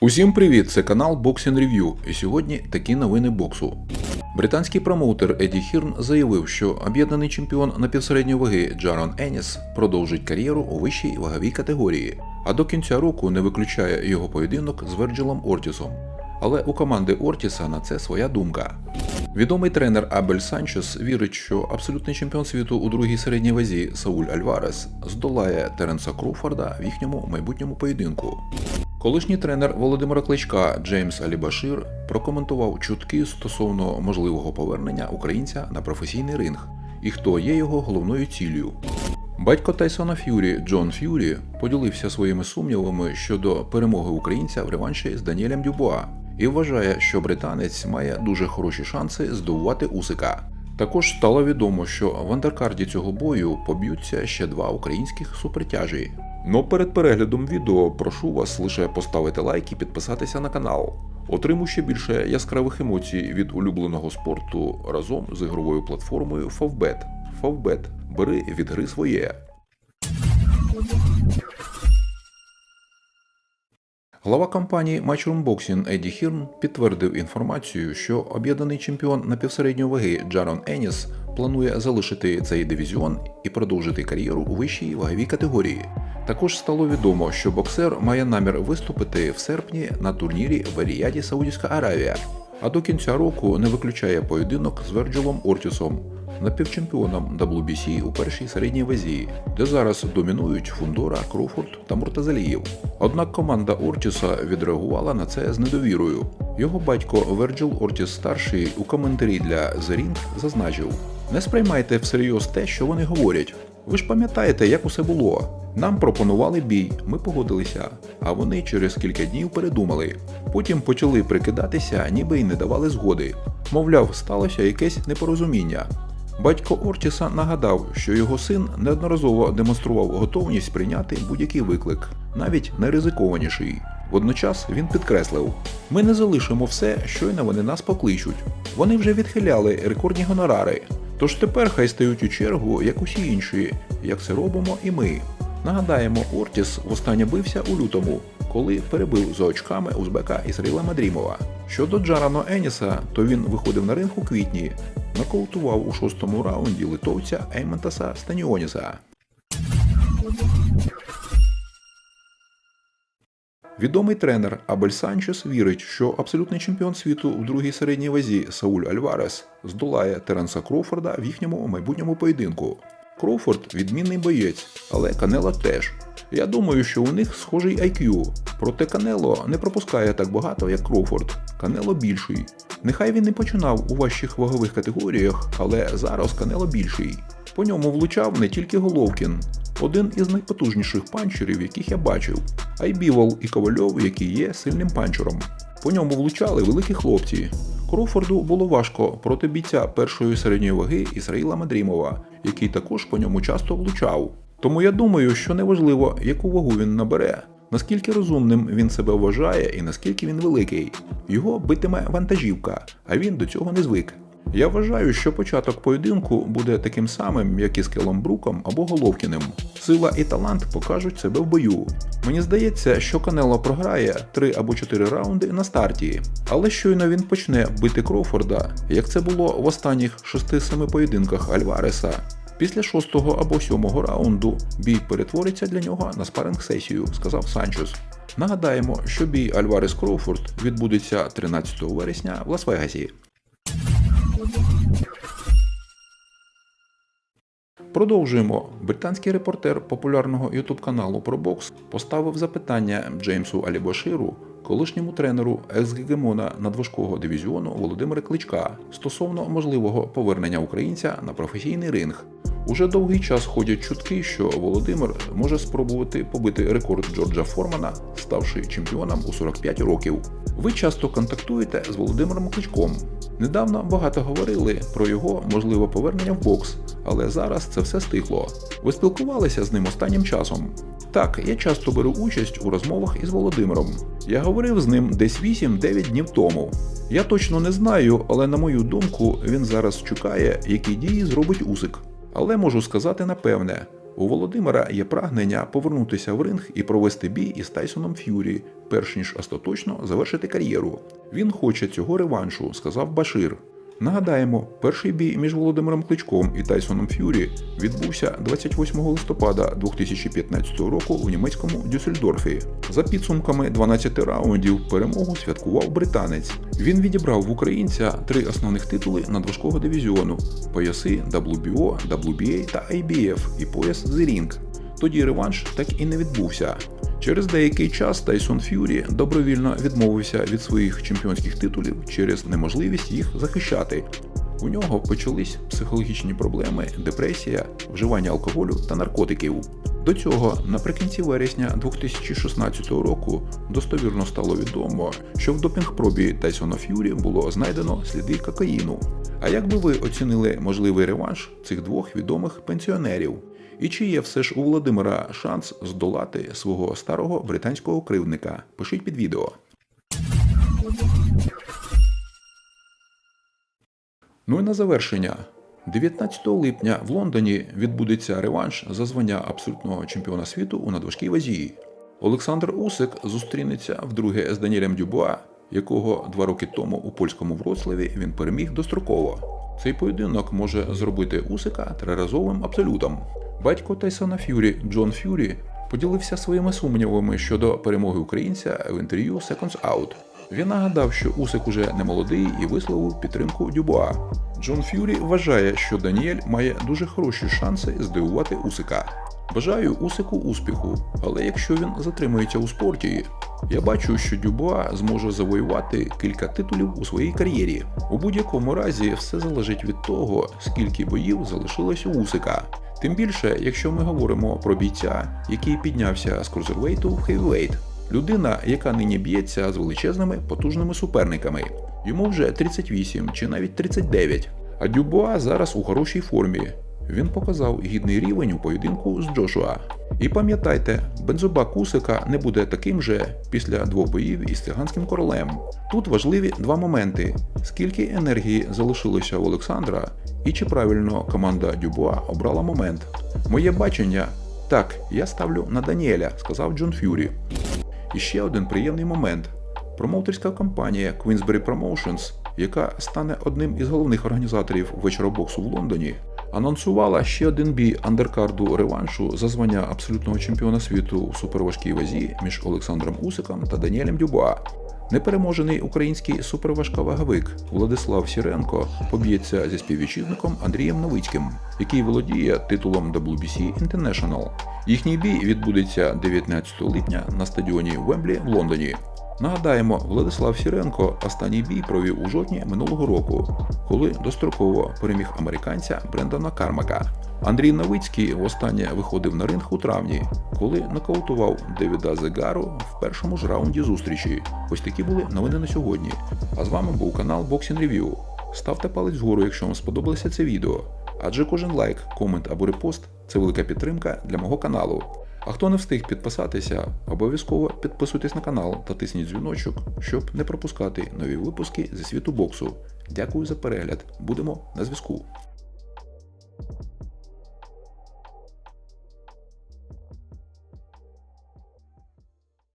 Усім привіт! Це канал Boxing Review. І сьогодні такі новини боксу. Британський промоутер Еді Хірн заявив, що об'єднаний чемпіон напівсередньої ваги Джарон Еніс продовжить кар'єру у вищій ваговій категорії, а до кінця року не виключає його поєдинок з Верджилом Ортісом. Але у команди Ортіса на це своя думка. Відомий тренер Абель Санчес вірить, що абсолютний чемпіон світу у другій середній вазі Сауль Альварес здолає Теренса Кроуфорда в їхньому майбутньому поєдинку. Колишній тренер Володимира Кличка Джеймс Алібашир прокоментував чутки стосовно можливого повернення українця на професійний ринг і хто є його головною ціллю. Батько Тайсона Ф'юрі Джон Ф'юрі поділився своїми сумнівами щодо перемоги українця в реванші з Даніелем Дюбуа і вважає, що британець має дуже хороші шанси здобувати Усика. Також стало відомо, що в андеркарді цього бою поб'ються ще два українських супертяжі. Но перед переглядом відео прошу вас лише поставити лайк і підписатися на канал. Отримуй ще більше яскравих емоцій від улюбленого спорту разом з ігровою платформою Favbet. Favbet. Бери від гри своє. Глава компанії Matchroom Boxing Еді Хірн підтвердив інформацію, що об'єднаний чемпіон напівсередньої ваги Джарон Еніс планує залишити цей дивізіон і продовжити кар'єру у вищій ваговій категорії. Також стало відомо, що боксер має намір виступити в серпні на турнірі в Аріяді Саудівська Аравія, а до кінця року не виключає поєдинок з Верджилом Ортісом, напівчемпіоном WBC у першій середній вазі, де зараз домінують Фундора, Кроуфорд та Муртазаліїв. Однак команда Ортіса відреагувала на це з недовірою. Його батько Верджил Ортіс старший у коментарі для The Ring зазначив: не сприймайте всерйоз те, що вони говорять. Ви ж пам'ятаєте, як усе було. Нам пропонували бій, ми погодилися, а вони через кілька днів передумали. Потім почали прикидатися, ніби й не давали згоди. Мовляв, сталося якесь непорозуміння. Батько Ортіса нагадав, що його син неодноразово демонстрував готовність прийняти будь-який виклик, навіть найризикованіший. Водночас він підкреслив: ми не залишимо все, щойно вони нас покличуть. Вони вже відхиляли рекордні гонорари. Тож тепер хай стають у чергу, як усі інші, як це робимо і ми. Нагадаємо, Ортіс востаннє бився у лютому, коли перебив за очками узбека Ісраїла Мадрімова. Щодо Джарано Еніса, то він виходив на ринг у квітні, нокаутував у шостому раунді литовця Ейментаса Станіоніса. Відомий тренер Абель Санчес вірить, що абсолютний чемпіон світу в другій середній вазі Сауль Альварес здолає Теренса Кроуфорда в їхньому майбутньому поєдинку. Кроуфорд відмінний боєць, але Канело теж. Я думаю, що у них схожий IQ, проте Канело не пропускає так багато, як Кроуфорд. Канело більший. Нехай він не починав у важчих вагових категоріях, але зараз Канело більший. По ньому влучав не тільки Головкін, один із найпотужніших панчерів, яких я бачив, а й Бівол і Ковальов, який є сильним панчером. По ньому влучали великі хлопці. Кроуфорду було важко проти бійця першої середньої ваги Ісраїла Мадрімова, який також по ньому часто влучав. Тому я думаю, що неважливо, яку вагу він набере, наскільки розумним він себе вважає і наскільки він великий. Його битиме вантажівка, а він до цього не звик. Я вважаю, що початок поєдинку буде таким самим, як і з Келом Бруком або Головкіним. Сила і талант покажуть себе в бою. Мені здається, що Канело програє 3 або 4 раунди на старті, але щойно він почне бити Кроуфорда, як це було в останніх 6-7 поєдинках Альвареса. Після шостого або сьомого раунду бій перетвориться для нього на спаринг-сесію, сказав Санчес. Нагадаємо, що бій Альварес Кроуфорд відбудеться 13 вересня в Лас-Вегасі. Продовжуємо. Британський репортер популярного ютуб каналу про бокс поставив запитання Джеймсу Алібаширу, колишньому тренеру екс-гегемона надважкого дивізіону Володимира Кличка стосовно можливого повернення українця на професійний ринг. Уже довгий час ходять чутки, що Володимир може спробувати побити рекорд Джорджа Формана, ставши чемпіоном у 45 років. Ви часто контактуєте з Володимиром Кличком. Недавно багато говорили про його можливе повернення в бокс, але зараз це все стихло. Ви спілкувалися з ним останнім часом. Так, я часто беру участь у розмовах із Володимиром. Я говорив з ним десь 8-9 днів тому. Я точно не знаю, але на мою думку, він зараз чекає, які дії зробить Усик. Але можу сказати напевне, У Володимира є прагнення повернутися в ринг і провести бій із Тайсоном Ф'юрі, перш ніж остаточно завершити кар'єру. Він хоче цього реваншу, сказав Башир. Нагадаємо, перший бій між Володимиром Кличком і Тайсоном Ф'юрі відбувся 28 листопада 2015 року у німецькому Дюссельдорфі. За підсумками 12 раундів перемогу святкував британець. Він відібрав в українця три основних титули надважкого дивізіону: пояси WBO, WBA та IBF і пояс The Ring. Тоді реванш так і не відбувся. Через деякий час Тайсон Ф'юрі добровільно відмовився від своїх чемпіонських титулів через неможливість їх захищати. У нього почались психологічні проблеми, депресія, вживання алкоголю та наркотиків. До цього, наприкінці вересня 2016 року, достовірно стало відомо, що в допінг-пробі Тайсона Ф'юрі було знайдено сліди кокаїну. А як би ви оцінили можливий реванш цих двох відомих пенсіонерів? І чи є все ж у Володимира шанс здолати свого старого британського кривдника? Пишіть під відео. Ну і на завершення. 19 липня в Лондоні відбудеться реванш за звання абсолютного чемпіона світу у надважкій вазі. Олександр Усик зустрінеться вдруге з Даніелем Дюбуа, якого два роки тому у польському Вроцлаві він переміг достроково. Цей поєдинок може зробити Усика триразовим абсолютом. Батько Тайсона Ф'юрі Джон Ф'юрі поділився своїми сумнівами щодо перемоги українця в інтерв'ю Seconds Out. Він нагадав, що Усик уже не молодий і висловив підтримку Дюбуа. Джон Ф'юрі вважає, що Даніель має дуже хороші шанси здивувати Усика. Бажаю Усику успіху, але якщо він затримується у спорті, я бачу, що Дюбуа зможе завоювати кілька титулів у своїй кар'єрі. У будь-якому разі все залежить від того, скільки боїв залишилось у Усика. Тим більше, якщо ми говоримо про бійця, який піднявся з крузервейту в хевівейт. Людина, яка нині б'ється з величезними потужними суперниками. Йому вже 38 чи навіть 39. А Дюбуа зараз у хорошій формі. Він показав гідний рівень у поєдинку з Джошуа. І пам'ятайте, бензобак Усика не буде таким же після двох боїв із циганським королем. Тут важливі два моменти: скільки енергії залишилося у Олександра, і чи правильно команда Дюбуа обрала момент. Моє бачення так, я ставлю на Даніеля, сказав Джон Ф'юрі. І ще один приємний момент. Промоутерська компанія Queensberry Promotions, яка стане одним із головних організаторів вечора боксу в Лондоні, анонсувала ще один бій андеркарду реваншу за звання абсолютного чемпіона світу у суперважкій вазі між Олександром Усиком та Даніелем Дюбуа. Непереможений український суперважковаговик Владислав Сіренко поб'ється зі співвітчизником Андрієм Новицьким, який володіє титулом WBC International. Їхній бій відбудеться 19 липня на стадіоні Вемблі в Лондоні. Нагадаємо, Владислав Сіренко останній бій провів у жовтні минулого року, коли достроково переміг американця Брендана Кармака. Андрій Новицький востаннє виходив на ринг у травні, коли нокаутував Девіда Зегару в першому ж раунді зустрічі. Ось такі були новини на сьогодні. А з вами був канал Boxing Review. Ставте палець вгору, якщо вам сподобалося це відео. Адже кожен лайк, комент або репост це велика підтримка для мого каналу. А хто не встиг підписатися, обов'язково підписуйтесь на канал та тисніть дзвіночок, щоб не пропускати нові випуски зі світу боксу. Дякую за перегляд. Будемо на зв'язку.